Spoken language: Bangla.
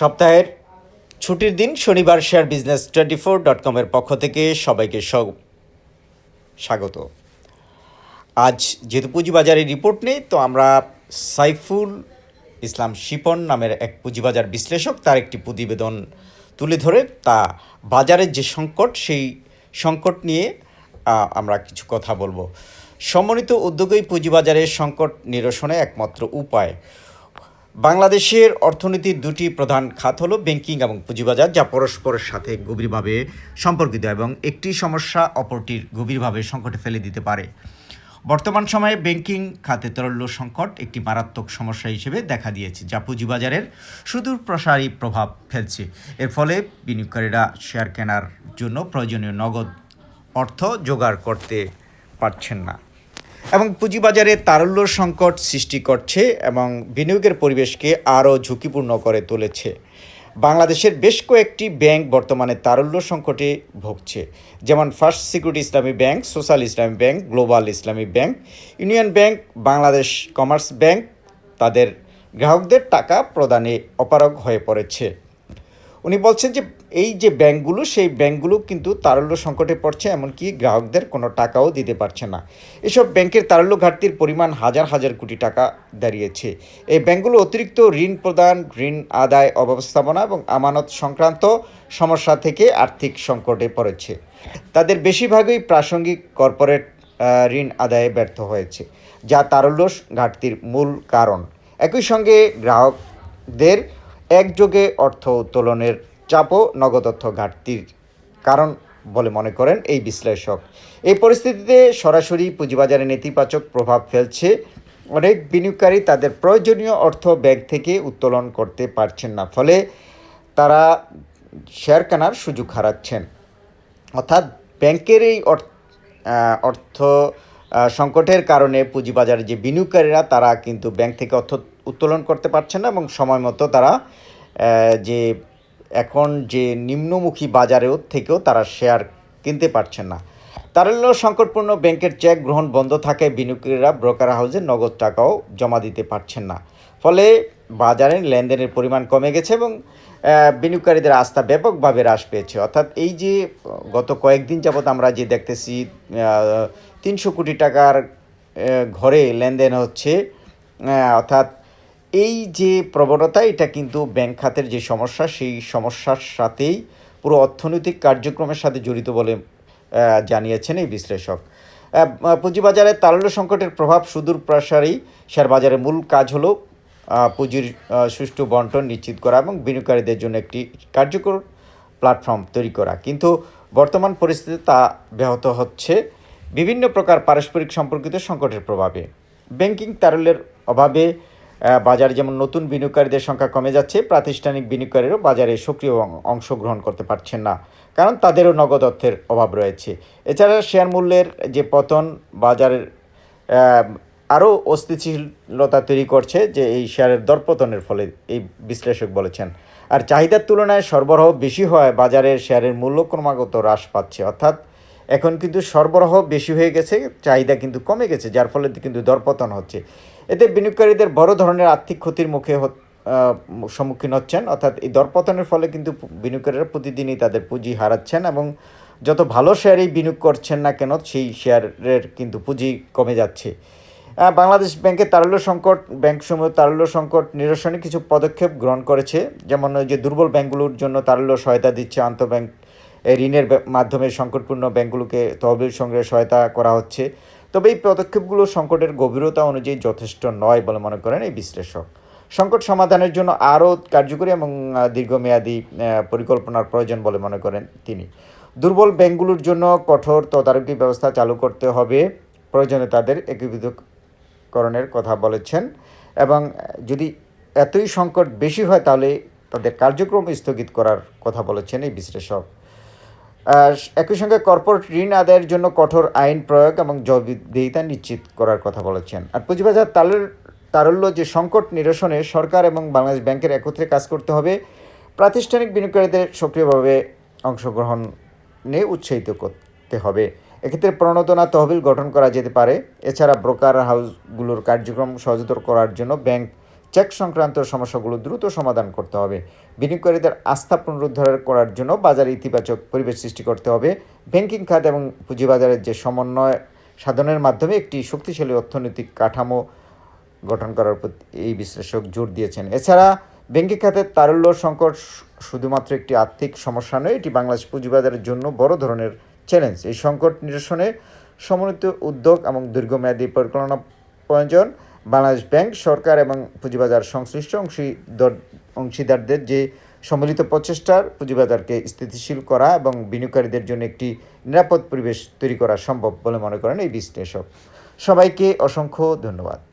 সপ্তাহের ছুটির দিন শনিবার share business twenty four dot কমের পক্ষ থেকে সবাইকে স্বাগত। আজ যেহেতু পুঁজিবাজারের রিপোর্ট নেই, তো আমরা সাইফুল ইসলাম শিপন নামের এক পুঁজিবাজার বিশ্লেষক, তার একটি প্রতিবেদন তুলে ধরে তা বাজারের যে সংকট, সেই সংকট নিয়ে আমরা কিছু কথা বলব। সম্মানিত উদ্যোগই পুঁজিবাজারের সংকট নিরসনে একমাত্র উপায় বাংলাদেশের অর্থনীতির দুটি প্রধান খাত হলো ব্যাংকিং এবং পুঁজিবাজার, যা পরস্পরের সাথে গভীরভাবে সম্পর্কিত এবং একটি সমস্যা অপরটির গভীরভাবে সংকটে ফেলে দিতে পারে। বর্তমান সময়ে ব্যাংকিং খাতে তরল্য সংকট একটি মারাত্মক সমস্যা হিসেবে দেখা দিয়েছে, যা পুঁজিবাজারের সুদূর প্রসারী প্রভাব ফেলছে। এর ফলে বিনিয়োগকারীরা শেয়ার কেনার জন্য প্রয়োজনীয় নগদ অর্থ জোগাড় করতে পারছেন না। এবং পুঁজিবাজারে তারল্য সংকট সৃষ্টি করছে এবং বিনিয়োগের পরিবেশকে আরও ঝুঁকিপূর্ণ করে তুলেছে। বাংলাদেশের বেশ কয়েকটি ব্যাংক বর্তমানে তারল্য সংকটে ভুগছে, যেমন first security Islami bank, social Islami bank, global Islami bank, union bank, Bangladesh commerce bank. তাদের গ্রাহকদের টাকা প্রদানে অপারগ হয়ে পড়েছে। উনি বলছেন যে এই যে ব্যাংকগুলো, সেই ব্যাংকগুলো কিন্তু তারল্য সংকটে পড়ছে, এমনকি গ্রাহকদের কোনো টাকাও দিতে পারছে না। এসব ব্যাংকের তারল্য ঘাটতির পরিমাণ হাজার হাজার কোটি টাকা দাঁড়িয়েছে। এই ব্যাংকগুলো অতিরিক্ত ঋণ প্রদান, ঋণ আদায় অব্যবস্থাপনা এবং আমানত সংক্রান্ত সমস্যা থেকে আর্থিক সংকটে পড়েছে। তাদের বেশিরভাগই প্রাসঙ্গিক কর্পোরেট ঋণ আদায়ে ব্যর্থ হয়েছে, যা তারল্য ঘাটতির মূল কারণ। একই সঙ্গে গ্রাহকদের একযোগে অর্থ উত্তোলনের চাপও নগদ অর্থ ঘাটতির কারণ বলে মনে করেন এই বিশ্লেষক। এই পরিস্থিতিতে সরাসরি পুঁজিবাজারে নেতিবাচক প্রভাব ফেলছে। অনেক বিনিয়োগকারী তাদের প্রয়োজনীয় অর্থ ব্যাংক থেকে উত্তোলন করতে পারছেন না, ফলে তারা শেয়ার কেনার সুযোগ হারাচ্ছেন। অর্থাৎ ব্যাংকের এই অর- অর্থ সংকটের কারণে পুঁজিবাজারে যে বিনিয়োগকারীরা, তারা কিন্তু ব্যাংক থেকে অর্থ উত্তোলন করতে পারছে না এবং সময় মতো তারা যে এখন যে নিম্নমুখী বাজারেও থেকেও তারা শেয়ার কিনতে পারছেন না। তারল্য সংকটপূর্ণ ব্যাংকের চেক গ্রহণ বন্ধ থাকায় বিনিয়োগকারীরা ব্রোকার হাউসে নগদ টাকাও জমা দিতে পারছেন না। ফলে বাজারে লেনদেনের পরিমাণ কমে গেছে এবং বিনিয়োগকারীদের আস্থা ব্যাপকভাবে হ্রাস পেয়েছে। অর্থাৎ এই যে, গত কয়েকদিন যাবৎ আমরা যে দেখতেছি তিনশো কোটি টাকার ঘরে লেনদেন হচ্ছে অর্থাৎ এই যে প্রবণতা, এটা কিন্তু ব্যাংক খাতের যে সমস্যা, সেই সমস্যার সাথেই পুরো অর্থনৈতিক কার্যক্রমের সাথে জড়িত বলে জানিয়েছেন এই বিশ্লেষক। পুঁজিবাজারে তারল্য সংকটের প্রভাব, সুদূর প্রসারী শেয়ার বাজারের মূল কাজ হলো পুঁজির সুষ্ঠু বন্টন নিশ্চিত করা এবং বিনিয়োগকারীদের জন্য একটি কার্যকর প্ল্যাটফর্ম তৈরি করা। কিন্তু বর্তমান পরিস্থিতিতে তা ব্যাহত হচ্ছে বিভিন্ন প্রকার পারস্পরিক সম্পর্কিত সংকটের প্রভাবে। ব্যাংকিং তারল্যের অভাবে বাজারে যেমন নতুন বিনিয়োগকারীদের সংখ্যা কমে যাচ্ছে, প্রাতিষ্ঠানিক বিনিয়োগকারীরাও বাজারে সক্রিয় অংশগ্রহণ করতে পারছেন না, কারণ তাদেরও নগদ অর্থের অভাব রয়েছে। এছাড়া শেয়ার মূল্যের যে পতন, বাজারের আরও অস্থিতিশীলতা তৈরি করছে যে এই শেয়ারের দরপতনের ফলে, এই বিশ্লেষক বলেছেন। আর চাহিদার তুলনায় সরবরাহ বেশি হওয়ায় বাজারের শেয়ারের মূল্য ক্রমাগত হ্রাস পাচ্ছে। অর্থাৎ এখন কিন্তু সরবরাহ বেশি হয়ে গেছে, চাহিদা কিন্তু কমে গেছে, যার ফলে কিন্তু দরপতন হচ্ছে। এতে বিনিয়োগকারীদের বড় ধরনের আর্থিক ক্ষতির মুখে সম্মুখীন হচ্ছেন। অর্থাৎ এই দরপতনের ফলে কিন্তু বিনিয়োগকারীরা প্রতিদিনই তাদের পুঁজি হারাচ্ছেন এবং যত ভালো শেয়ারেই বিনিয়োগ করছেন না কেন, সেই শেয়ারের কিন্তু পুঁজি কমে যাচ্ছে। বাংলাদেশ ব্যাংকের তারল্য সংকট, ব্যাংকসমূহ তারল্য সংকট নিরসনে কিছু পদক্ষেপ গ্রহণ করেছে। যেমন যে দুর্বল ব্যাংকগুলোর জন্য তারল্য সহায়তা দিচ্ছে আন্তঃব্যাংক ঋণের মাধ্যমে সংকটপূর্ণ ব্যাংকগুলোকে তহবিল সংগ্রহে সহায়তা করা হচ্ছে। তবে এই পদক্ষেপগুলো সংকটের গভীরতা অনুযায়ী যথেষ্ট নয় বলে মনে করেন এই বিশ্লেষক। সংকট সমাধানের জন্য আরও কার্যকরী এবং দীর্ঘমেয়াদী পরিকল্পনার প্রয়োজন বলে মনে করেন তিনি। দুর্বল ব্যাংকগুলোর জন্য কঠোর তদারকি ব্যবস্থা চালু করতে হবে, প্রয়োজনে তাদের একীভূতকরণের কথা বলেছেন এবং, যদি এতই সংকট বেশি হয় তাহলে তাদের কার্যক্রম স্থগিত করার কথা বলেছেন এই বিশ্লেষক। একই সঙ্গে কর্পোরেট ঋণ আদায়ের জন্য কঠোর আইন প্রয়োগ এবং জবাবদিহিতা নিশ্চিত করার কথা বলেছেন। আর পুঁজিবাজার তালের তারল্য যে সংকট নিরসনে সরকার এবং বাংলাদেশ ব্যাংকের একত্রে কাজ করতে হবে, প্রাতিষ্ঠানিক বিনিয়োগকারীদের সক্রিয়ভাবে অংশগ্রহণে উৎসাহিত করতে হবে। এক্ষেত্রে প্রণোদনা তহবিল গঠন করা যেতে পারে। এছাড়া ব্রোকার হাউসগুলোর কার্যক্রম সহজতর করার জন্য ব্যাংক চেক সংক্রান্ত সমস্যাগুলো দ্রুত সমাধান করতে হবে। বিনিয়োগকারীদের আস্থা পুনরুদ্ধার করার জন্য বাজারে ইতিবাচক পরিবেশ সৃষ্টি করতে হবে। ব্যাংকিং খাত এবং পুঁজিবাজারের যে সমন্বয় সাধনের মাধ্যমে একটি শক্তিশালী অর্থনৈতিক কাঠামো গঠন করার প্রতি এই বিশ্লেষক জোর দিয়েছেন। এছাড়া ব্যাংকিং খাতের তারল্য সংকট শুধুমাত্র একটি আর্থিক সমস্যা নয়, এটি বাংলাদেশ পুঁজিবাজারের জন্য বড় ধরনের চ্যালেঞ্জ। এই সংকট নিরসনে সমন্বিত উদ্যোগ এবং দীর্ঘমেয়াদী পরিকল্পনা প্রয়োজন। বাংলাদেশ ব্যাংক, সরকার এবং পুঁজিবাজার সংশ্লিষ্ট অংশীদার অংশীদারদের যে সম্মিলিত প্রচেষ্টার পুঁজিবাজারকে স্থিতিশীল করা এবং বিনিয়োগকারীদের জন্য একটি নিরাপদ পরিবেশ তৈরি করা সম্ভব বলে মনে করেন এই বিশ্লেষক। সবাইকে অসংখ্য ধন্যবাদ।